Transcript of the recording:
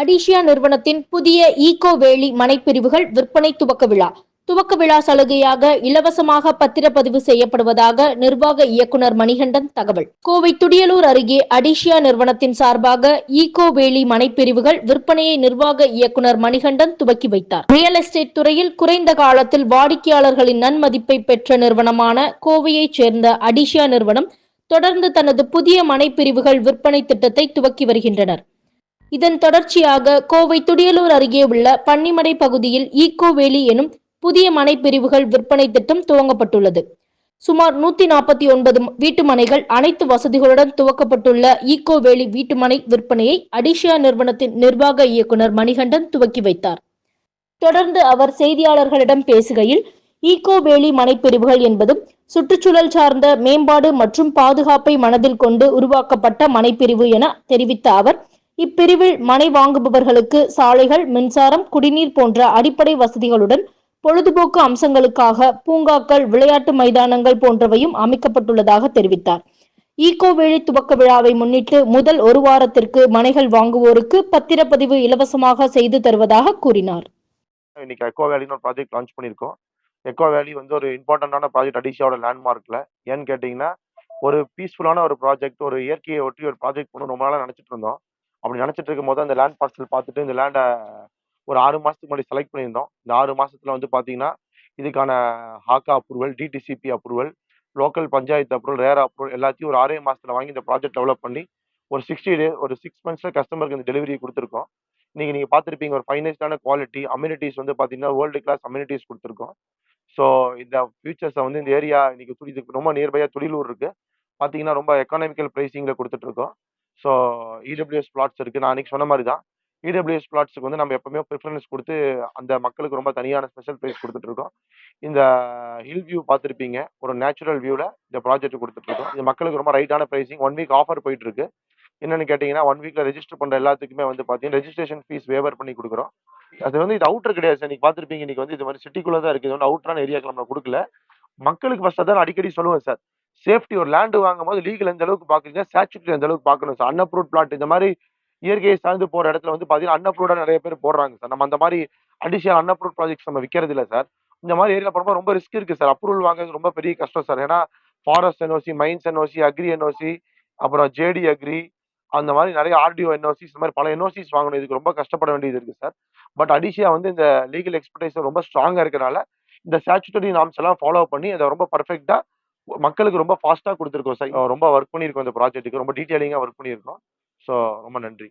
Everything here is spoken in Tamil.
அடிஷியா நிறுவனத்தின் புதிய ஈகோ வேலி மனைப்பிரிவுகள் விற்பனை துவக்க விழா. துவக்க விழா சலுகையாக இலவசமாக பத்திரப்பதிவு செய்யப்படுவதாக நிர்வாக இயக்குனர் மணிகண்டன் தகவல். கோவை துடியலூர் அருகே அடிஷியா நிறுவனத்தின் சார்பாக ஈகோ வேலி மனைப்பிரிவுகள் விற்பனையை நிர்வாக இயக்குனர் மணிகண்டன் துவக்கி வைத்தார். ரியல் எஸ்டேட் துறையில் குறைந்த காலத்தில் வாடிக்கையாளர்களின் நன்மதிப்பை பெற்ற நிறுவனமான கோவையைச் சேர்ந்த அடிஷியா நிறுவனம் தொடர்ந்து தனது புதிய மனைப்பிரிவுகள் விற்பனை திட்டத்தை துவக்கி வருகின்றனர். இதன் தொடர்ச்சியாக கோவை துடியலூர் அருகே உள்ள பன்னிமடை பகுதியில் ஈக்கோவேலி எனும் புதிய மனை பிரிவுகள் விற்பனை திட்டம் துவங்கப்பட்டுள்ளது. சுமார் நூத்தி நாற்பத்தி ஒன்பது வீட்டுமனைகள் அனைத்து வசதிகளுடன் துவக்கப்பட்டுள்ள ஈக்கோவேலி வீட்டுமனை விற்பனையை அடிஷியா நிறுவனத்தின் நிர்வாக இயக்குனர் மணிகண்டன் துவக்கி வைத்தார். தொடர்ந்து அவர் செய்தியாளர்களிடம் பேசுகையில் ஈகோவேலி மனைப்பிரிவுகள் என்பதும் சுற்றுச்சூழல் சார்ந்த மேம்பாடு மற்றும் பாதுகாப்பை மனதில் கொண்டு உருவாக்கப்பட்ட மனைப்பிரிவு என தெரிவித்த அவர் இப்பிரிவில் மனை வாங்குபவர்களுக்கு சாலைகள் மின்சாரம் குடிநீர் போன்ற அடிப்படை வசதிகளுடன் பொழுதுபோக்கு அம்சங்களுக்காக பூங்காக்கள் விளையாட்டு மைதானங்கள் போன்றவையும் அமைக்கப்பட்டுள்ளதாக தெரிவித்தார். ஈகோ வேலி துவக்க விழாவை முன்னிட்டு முதல் ஒரு வாரத்திற்கு மனைகள் வாங்குவோருக்கு பத்திரப்பதிவு இலவசமாக செய்து தருவதாக கூறினார். இன்னைக்கு எக்கோ வேலின்னு ஒரு ப்ராஜெக்ட் லான்ச் பண்ணியிருக்கோம். எக்கோ வேலி வந்து ஒரு இம்பார்ட்டண்டான ப்ராஜெக்ட் அடிஷியாவோட லேண்ட்மார்க்கில் ஏன்னு கேட்டிங்கன்னா ஒரு பீஸ்ஃபுல்லான ஒரு ப்ராஜெக்ட் ஒரு இயற்கையை ஒட்டி ஒரு ப்ராஜெக்ட் பண்ணணும் ரொம்ப நாளாக நினச்சிட்டு இருந்தோம். அப்படி நினச்சிட்டு இருக்கும் போது அந்த லேண்ட் பார்சல் பார்த்துட்டு இந்த லேண்டை ஒரு ஆறு மாதத்துக்கு முன்னாடி செலக்ட் பண்ணியிருந்தோம். இந்த ஆறு மாதத்தில் வந்து பார்த்தீங்கன்னா இதுக்கான Hakka approval DTCP approval local panchayat approval rare approval எல்லாத்தையும் ஒரு ஆறே மாதத்தில் வாங்கி இந்த ப்ராஜெக்ட் டெவலப் பண்ணி ஒரு சிக்ஸ்டி டே ஒரு சிக்ஸ் மந்த்ஸில் கஸ்டமருக்கு இந்த டெலிவரி கொடுத்துருக்கோம். நீங்கள் நீங்கள் பார்த்துருப்பீங்க ஒரு ஃபைனஸ்டான குவாலிட்டி அம்யூனிட்டிஸ் வந்து பார்த்தீங்கன்னா வேர்ல்டு கிளாஸ் அம்யூனிட்டிஸ் கொடுத்துருக்கோம். ஸோ இந்த ஃபியூச்சர்ஸை வந்து இந்த ஏரியா இன்னைக்கு துடி ரொம்ப நியர்பையாக துடிலூர் இருக்குது பார்த்தீங்கன்னா ரொம்ப எக்கானமிக்கல் ப்ரைஸிங்கில் கொடுத்துட்ருக்கோம் ஸோ இடபிள்யூஎஸ் பிளாட்ஸ் இருக்குது நான் அன்றைக்கி சொன்ன மாதிரி தான் இடபிள்யூஎஸ் பிளாட்ஸுக்கு வந்து நம்ம எப்பவுமே ப்ரிஃபரன்ஸ் கொடுத்து அந்த மக்களுக்கு ரொம்ப தனியான ஸ்பெஷல் ப்ரைஸ் கொடுத்துட்ருக்கோம் இந்த ஹில் வியூ பார்த்துருப்பீங்க. ஒரு நேச்சுரல் வியூவில் இந்த ப்ராஜெக்ட் கொடுத்துட்ருக்கோம் இது மக்களுக்கு ரொம்ப ரைட்டான ப்ரைஸிங் ஒன் வீக் ஆஃபர் போயிட்டுருக்கு. என்னென்னு கேட்டிங்கன்னா ஒன் வீக்கில் ரெஜிஸ்டர் பண்ணுற எல்லாத்துக்குமே வந்து பார்த்தீங்கன்னா ரெஜிஸ்ட்ரேஷன் ஃபீஸ் வேவர் பண்ணி கொடுக்குறோம். அது வந்து இது அவுட்டர் கிடையாது சார். நீங்கள் பார்த்துருப்பீங்க. இன்றைக்கி வந்து இது மாதிரி சிட்டிக்குள்ளே தான் இருக்குது இது வந்து அவுட்டரான ஏரியாக்கு நம்ம கொடுக்கல. மக்களுக்கு ஃபஸ்ட் அதான் அடிக்கடி சொல்லுவேன் சார். சேஃப்டி ஒரு லேண்டு வாங்கும் போது லீகல் எந்த அளவுக்கு பார்க்குறீங்க ஸ்டாச்சுரி எந்த அளவுக்கு பார்க்கணும் சார்? அன்அப்ரூவ் பிளாட் இந்த மாதிரி இயற்கையை சார்ந்து போகிற இடத்துல வந்து பார்த்தீங்கன்னா அன்அப்ரூவ்டாக நிறைய பேர் போடுறாங்க சார். நம்ம அந்த மாதிரி அடிஷனல் அன்அப்ரூவ் ப்ராஜெக்ட்ஸ் நம்ம விற்கிறது இல்லை சார். இந்த மாதிரி ஏரியா போகும்போது ரொம்ப ரிஸ்க் இருக்குது சார். அப்ரூவல் வாங்குறது ரொம்ப பெரிய கஷ்டம் சார். ஏன்னா forest NOC mines NOC agri NOC அப்புறம் ஜேடி அக்ரி அந்த மாதிரி நிறைய ஆர்டிஓ என்ஓசிஸ் இந்த மாதிரி பல என்ஓசிஸ் வாங்கணும். இதுக்கு ரொம்ப கஷ்டப்பட வேண்டியது இருக்குது சார். பட் அடிஷியா வந்து இந்த லீகல் எக்ஸ்பர்டைஸ் ரொம்ப ஸ்ட்ராங்காக இருக்கிறனால இந்த ஸ்டாச்சுட்டரி நாம்ஸ் எல்லாம் ஃபாலோ பண்ணி அதை ரொம்ப பர்ஃபெக்டாக மக்களுக்கு ரொம்ப ஃபாஸ்ட்டாக கொடுத்துருக்கோம் சார் ரொம்ப ஒர்க் பண்ணியிருக்கோம் இந்த ப்ராஜெக்ட்டுக்கு ரொம்ப டீட்டெயிலிங்காக ஒர்க் பண்ணியிருக்கோம். ஸோ ரொம்ப நன்றி.